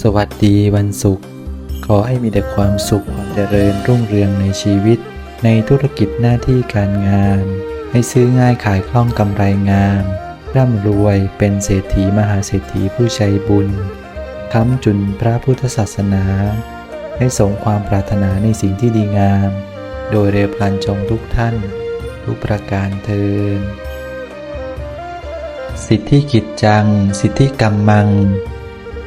สวัสดีวันศุกร์ ขอให้มีแต่ความสุขความเจริญรุ่งเรืองในชีวิต ในธุรกิจหน้าที่การงาน ให้ซื้อง่ายขายคล่องกำไรงาม ร่ำรวยเป็นเศรษฐีมหาเศรษฐีผู้ใจบุญค้ำจุนพระพุทธศาสนา ให้สมความปรารถนาในสิ่งที่ดีงาม โดยเร็วพลันจงทุกท่าน ทุกประการเทินสิทธิกิจจัง สิทธิกรรมัง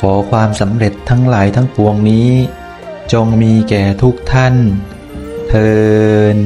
ขอความสำเร็จทั้งหลายทั้งปวงนี้ จงมีแก่ทุกท่าน เทิน